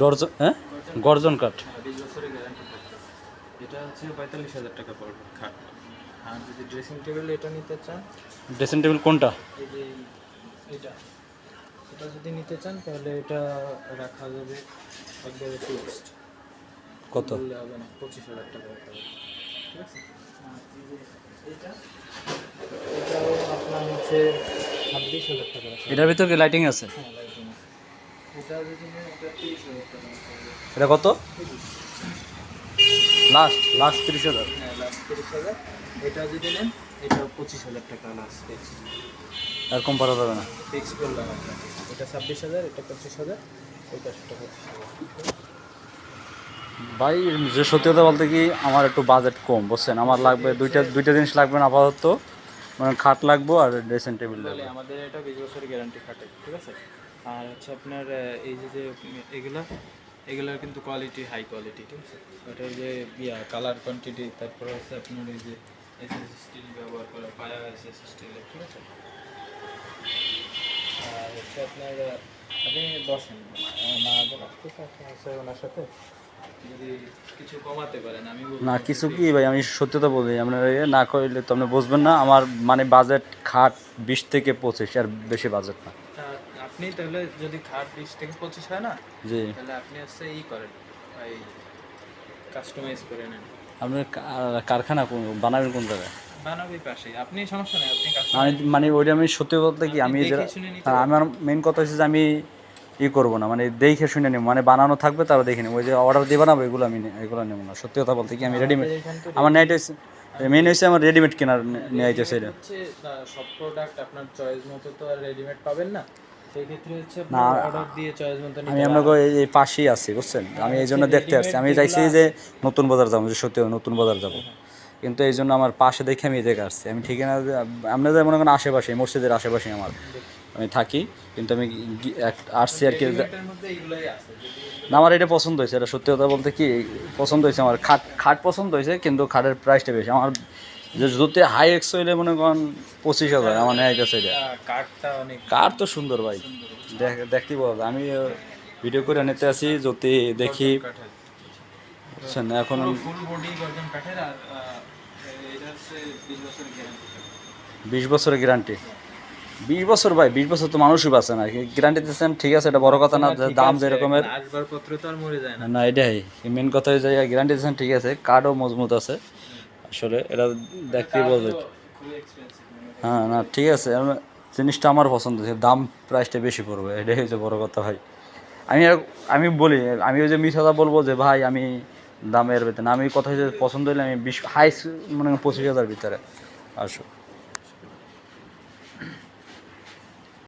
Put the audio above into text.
Dozen হ্যাঁ? গর্জন কাঠ। এটা হচ্ছে পঁয়তাল্লিশ হাজার টাকা পড়বে খাট। আর যদি ড্রেসিং টেবিল এটা নিতে চান? ড্রেসিং টেবিল কোনটা? এই যে এটা এটা যদি নিতে চান তাহলে এটা রাখা যাবে একবারে ফিক্সড কত? হবে না পঁচিশ হাজার টাকা ঠিক আছে? এটা এটাও আপনার হচ্ছে ছাব্বিশ হাজার টাকা এটার ভিতরে লাইটিং আছে? হ্যাঁ লাইটিং আছে এটা কত? লাস্ট লাস্ট তিরিশ হাজার। হ্যাঁ লাস্ট তিরিশ হাজার। এটা যদি নেন এটা পঁচিশ হাজার টাকা লাস্ট আর কম পারা যাবে না। ফিক্স করলাম এটা ছাব্বিশ হাজার এটা পঁচিশ হাজার এটা পঁচিশ হাজার। ভাই যে সত্যি কথা বলতে কি আমার একটু বাজেট কম বুঝছেন? আমার লাগবে দুইটা দুইটা জিনিস লাগবে না আপাতত। মানে খাট লাগবে আর ড্রেসিং টেবিল বলে লাগবে আমাদের এটা বিশ বছরের গ্যারান্টি খাটে ঠিক আছে? আর হচ্ছে আপনার এই যে যে এগুলো এগুলোর কিন্তু কোয়ালিটি হাই কোয়ালিটি ঠিক আছে? ওটার যে ইয়া কালার কোয়ান্টিটি তারপর হচ্ছে আপনার এই যে এসএস স্টিল ব্যবহার করা পায়া এসএস স্টিলের ঠিক আছে? আর হচ্ছে আপনার আপনি বসেন আমার মা আসতেছে আপনি হচ্ছে ওনার সাথে। যদি কিছু কমাতে পারেন আমি না কিছু কি ভাই আমি সত্যি কথা বলি আপনার না করলে তো আপনি বুঝবেন না আমার মানে বাজেট খাট বিশ থেকে পঁচিশ আর বেশি বাজেট না। আপনি তাহলে যদি খাট বিশ থেকে পঁচিশ হয় না জি। তাহলে আপনি হচ্ছে ই করেন ওই কাস্টমাইজ করে নেন। আপনার কারখানা কোন বানাবেন কোন জায়গায়? বানাবি পাশে আপনি সমস্যা নেই আপনি আমি মানে ওইটা আমি সত্যি বলতে কি আমি আমার মেন কথা হচ্ছে যে আমি ই করব না মানে দেখে শুনে নেব মানে বানানো থাকবে তারা দেখে নেব। ওই যে অর্ডার দিয়ে বানাবো এগুলো আমি নে- এগুলো নেব না সত্যি কথা বলতে কি আমি রেডিমেড আমার নেট হচ্ছে মেন হচ্ছে আমার রেডিমেড কেনার নিয়ে আইতেছে এটা। সব প্রোডাক্ট আপনার চয়েস মতো তো আর রেডিমেড পাবেন না। মতো আমি আপনাকে এই পাশেই আছি বুঝছেন? আমি এই জন্য দেখতে আসছি। আমি চাইছি যে নতুন বাজার যাব যে সত্যি নতুন বাজার যাব। কিন্তু এই জন্য আমার পাশে দেখে আমি দেখে আসছি। আমি ঠিকানা আপনাদের মনে করেন আশেপাশে মসজিদের আশেপাশে আমার। আমি থাকি কিন্তু আমি আসছি আর কি আমার এটা পছন্দ হয়েছে। এটা সত্যি কথা বলতে কি পছন্দ হয়েছে আমার। খাট খাট পছন্দ হয়েছে কিন্তু খাটের প্রাইসটা বেশি। আমার যে যদি হাই এক্স হইলে মনে করেন পঁচিশ হাজার আমার নেয় গেছে এটা। কার তো সুন্দর ভাই। দেখ দেখতেই বল আমি ভিডিও করে নিতে আসি যদি দেখি। বুঝছেন এখন এটা হচ্ছে বিশ বছরের গ্যারান্টি বিশ বছর ভাই বিশ বছর তো মানুষই বাঁচে না। গ্যারান্টি দিচ্ছেন ঠিক আছে এটা বড় কথা না যে দাম যেরকমের। আসবাবপত্র তো আর মরে যায় না। না এটাই। মেন কথা হয়ে যায় গ্যারান্টি দিচ্ছেন ঠিক আছে কার্ডও মজবুত আছে। আসলে এটা দেখতেই বলবে। হ্যাঁ না ঠিক আছে জিনিসটা আমার পছন্দ হয়েছে দাম প্রাইসটা বেশি পড়বে এটাই হচ্ছে বড় কথা ভাই। আমি আমি বলি আমি ওই যে মিশাদা বলব যে ভাই আমি দামের ভিতরে না আমি কথা হচ্ছে পছন্দ হলে আমি বিশ হাই মানে পঁচিশ হাজার ভিতরে আসো।